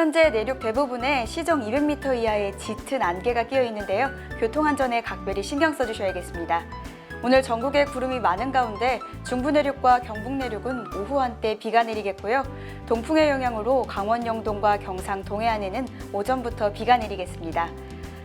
현재 내륙 대부분에 시정 200m 이하의 짙은 안개가 끼어 있는데요. 교통안전에 각별히 신경 써주셔야겠습니다. 오늘 전국에 구름이 많은 가운데 중부 내륙과 경북 내륙은 오후 한때 비가 내리겠고요. 동풍의 영향으로 강원 영동과 경상 동해안에는 오전부터 비가 내리겠습니다.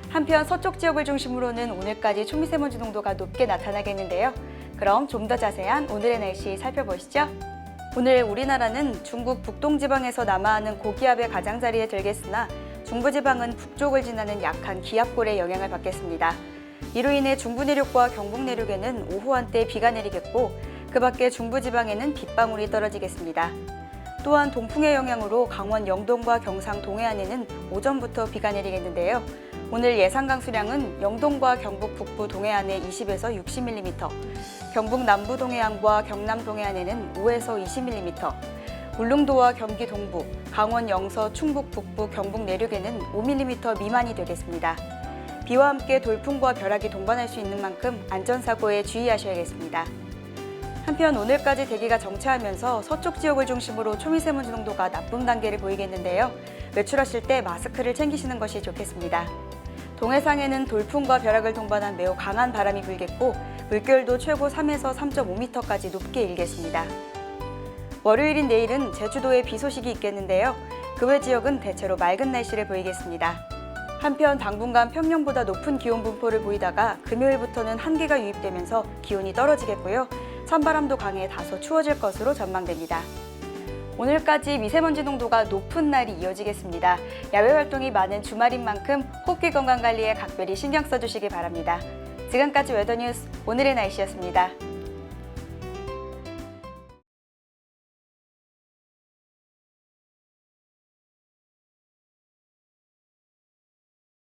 한편 서쪽 지역을 중심으로는 오늘까지 초미세먼지 농도가 높게 나타나겠는데요. 그럼 좀 더 자세한 오늘의 날씨 살펴보시죠. 오늘 우리나라는 중국 북동지방에서 남하하는 고기압의 가장자리에 들겠으나 중부지방은 북쪽을 지나는 약한 기압골의 영향을 받겠습니다. 이로 인해 중부 내륙과 경북 내륙에는 오후 한때 비가 내리겠고 그 밖에 중부지방에는 빗방울이 떨어지겠습니다. 또한 동풍의 영향으로 강원 영동과 경상 동해안에는 오전부터 비가 내리겠는데요. 오늘 예상 강수량은 영동과 경북 북부 동해안에 20에서 60mm, 경북 남부 동해안과 경남 동해안에는 5에서 20mm, 울릉도와 경기 동부, 강원 영서, 충북 북부, 경북 내륙에는 5mm 미만이 되겠습니다. 비와 함께 돌풍과 벼락이 동반할 수 있는 만큼 안전사고에 주의하셔야겠습니다. 한편 오늘까지 대기가 정체하면서 서쪽 지역을 중심으로 초미세먼지 농도가 나쁨 단계를 보이겠는데요. 외출하실 때 마스크를 챙기시는 것이 좋겠습니다. 동해상에는 돌풍과 벼락을 동반한 매우 강한 바람이 불겠고 물결도 최고 3에서 3.5m까지 높게 일겠습니다. 월요일인 내일은 제주도에 비 소식이 있겠는데요. 그 외 지역은 대체로 맑은 날씨를 보이겠습니다. 한편 당분간 평년보다 높은 기온 분포를 보이다가 금요일부터는 한기가 유입되면서 기온이 떨어지겠고요. 찬바람도 강해 다소 추워질 것으로 전망됩니다. 오늘까지 미세먼지 농도가 높은 날이 이어지겠습니다. 야외 활동이 많은 주말인 만큼 호흡기 건강 관리에 각별히 신경 써주시기 바랍니다. 지금까지 웨더뉴스 오늘의 날씨였습니다.